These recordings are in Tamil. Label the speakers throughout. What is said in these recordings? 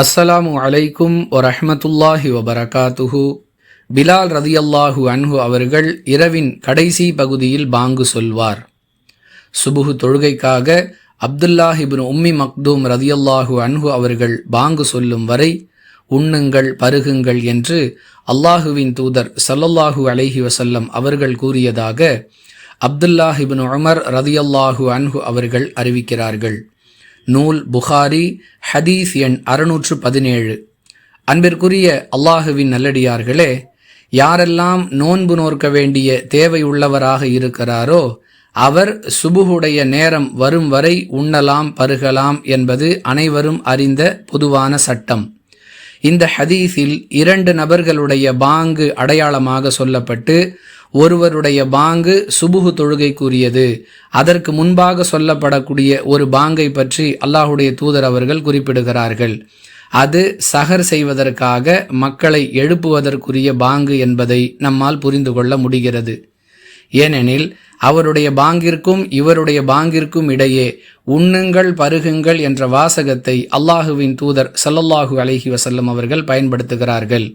Speaker 1: அஸ்ஸலாமு அலைக்கும் வரஹமத்துல்லாஹி வபரகாத்துஹு. பிலால் ரதியல்லாஹு அன்ஹு அவர்கள் இரவின் கடைசி பகுதியில் பாங்கு சொல்வார். சுபுகு தொழுகைக்காக அப்துல்லாஹிபின் உம்மி மக்தூம் ரதியல்லாஹு அன்ஹு அவர்கள் பாங்கு சொல்லும் வரை உண்ணுங்கள் பருகுங்கள் என்று அல்லாஹுவின் தூதர் சல்லல்லாஹு அலைஹி வசல்லம் அவர்கள் கூறியதாக அப்துல்லாஹிபின் உமர் ரதியல்லாஹு அன்ஹு அவர்கள் அறிவிக்கிறார்கள். நூல் புகாரி ஹதீஸ் எண் அறுநூற்று பதினேழு அன்பிற்குரிய அல்லாஹுவின் நல்லடியார்களே யாரெல்லாம் நோன்பு நோர்க்க வேண்டிய தேவை உள்ளவராக இருக்கிறாரோ அவர் சுபுகுடைய நேரம் வரும் வரை உண்ணலாம் பருகலாம் என்பது அனைவரும் அறிந்த பொதுவான சட்டம். இந்த ஹதீஸில் இரண்டு நபர்களுடைய பாங்கு அடையாளமாக சொல்லப்பட்டு ஒருவருடைய பாங்கு சுபுகு தொழுகைக்குரியது. அதற்கு முன்பாக சொல்லப்படக்கூடிய ஒரு பாங்கை பற்றி அல்லாஹுடைய தூதர் அவர்கள் குறிப்பிடுகிறார்கள். அது சகர் செய்வதற்காக மக்களை எழுப்புவதற்குரிய பாங்கு என்பதை நம்மால் புரிந்து கொள்ள முடிகிறது. ஏனெனில் அவருடைய பாங்கிற்கும் இவருடைய பாங்கிற்கும் இடையே உண்ணுங்கள் பருகுங்கள் என்ற வாசகத்தை அல்லாஹுவின் தூதர் சல்லல்லாஹு அலஹி வசல்லம் அவர்கள் பயன்படுத்துகிறார்கள்.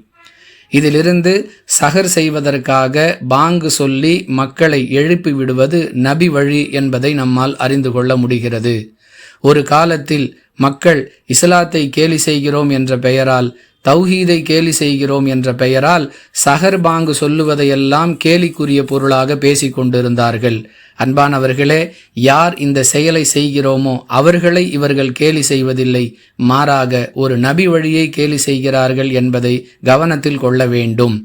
Speaker 1: இதிலிருந்து சகர் செய்வதற்காக பாங்கு சொல்லி மக்களை எழுப்பி விடுவது நபி வழி என்பதை நம்மால் அறிந்து கொள்ள முடிகிறது. ஒரு காலத்தில் மக்கள் இஸ்லாத்தை கேலி செய்கிறோம் என்ற பெயரால் தௌஹீதை கேலி செய்கிறோம் என்ற பெயரால் சஹர் பாங்கு சொல்லுவதையெல்லாம் கேலிக்குரிய பொருளாக பேசிக் கொண்டிருந்தார்கள். அன்பானவர்களே யார் இந்த செயலை செய்கிறோமோ அவர்களை இவர்கள் கேலி செய்வதில்லை. மாறாக ஒரு நபி வழியை கேலி செய்கிறார்கள் என்பதை கவனத்தில் கொள்ள வேண்டும்.